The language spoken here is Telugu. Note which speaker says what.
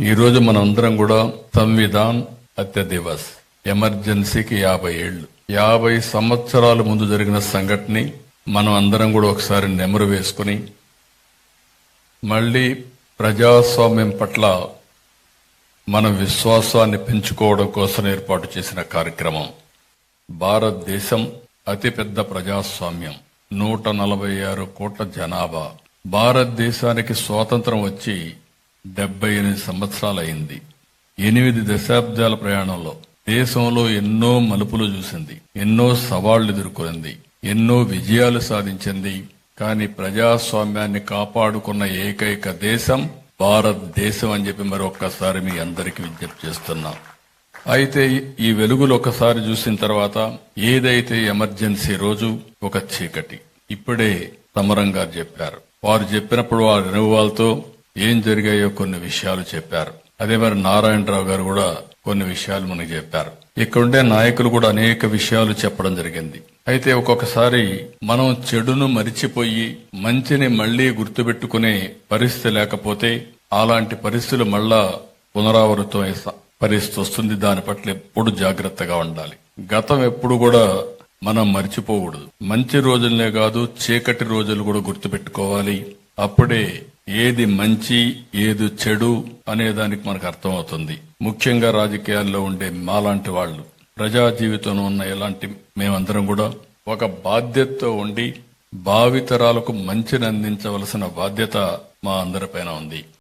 Speaker 1: ఈరోజు మనందరం కూడా సంవిధాన్ హత్య దివస్ ఎమర్జెన్సీకి యాభై ఏళ్ళు యాభై సంవత్సరాల ముందు జరిగిన సంఘటన మనం అందరం కూడా ఒకసారి నెమరు వేసుకుని మళ్ళీ ప్రజాస్వామ్యం పట్ల మన విశ్వాసాన్ని పెంచుకోవడం కోసం ఏర్పాటు చేసిన కార్యక్రమం. భారతదేశం అతిపెద్ద ప్రజాస్వామ్యం. నూట నలభై ఆరు కోట్ల జనాభా. భారతదేశానికి స్వాతంత్రం వచ్చి డెబ్బై ఎనిమిది సంవత్సరాలైంది ఎనిమిది దశాబ్దాల ప్రయాణంలో దేశంలో ఎన్నో మలుపులు చూసింది ఎన్నో సవాళ్ళు ఎదుర్కొంది ఎన్నో విజయాలు సాధించింది. కానీ ప్రజాస్వామ్యాన్ని కాపాడుకున్న ఏకైక దేశం భారతదేశం అని చెప్పి మరొక్కసారి మీ అందరికీ విజ్ఞప్తి చేస్తున్నా. అయితే ఈ వెలుగులు ఒకసారి చూసిన తర్వాత ఏదైతే ఎమర్జెన్సీ రోజు ఒక చీకటి. ఇప్పుడే సమరం గారు చెప్పారు. వారు చెప్పినప్పుడు వారి అనుభవాలతో ఏం జరిగాయో కొన్ని విషయాలు చెప్పారు. అదే మరి నారాయణరావు గారు కూడా కొన్ని విషయాలు మనకి చెప్పారు. ఇక్కడుండే నాయకులు కూడా అనేక విషయాలు చెప్పడం జరిగింది. అయితే ఒక్కొక్కసారి మనం చెడును మరిచిపోయి మంచిని మళ్ళీ గుర్తుపెట్టుకునే పరిస్థితి లేకపోతే అలాంటి పరిస్థితులు మళ్ళా పునరావృతం పరిస్థితి వస్తుంది. దాని పట్ల ఎప్పుడు జాగ్రత్తగా ఉండాలి. గతం ఎప్పుడు కూడా మనం మర్చిపోకూడదు. మంచి రోజులనే కాదు చీకటి రోజులు కూడా గుర్తుపెట్టుకోవాలి. అప్పుడే ఏది మంచి ఏది చెడు అనే దానికి మనకు అర్థమవుతుంది. ముఖ్యంగా రాజకీయాల్లో ఉండే మాలాంటి వాళ్ళు ప్రజా జీవితంలో ఉన్న ఎలాంటి మేమందరం కూడా ఒక బాధ్యతతో ఉండి భావితరాలకు మంచిని అందించవలసిన బాధ్యత మా అందరిపైన ఉంది.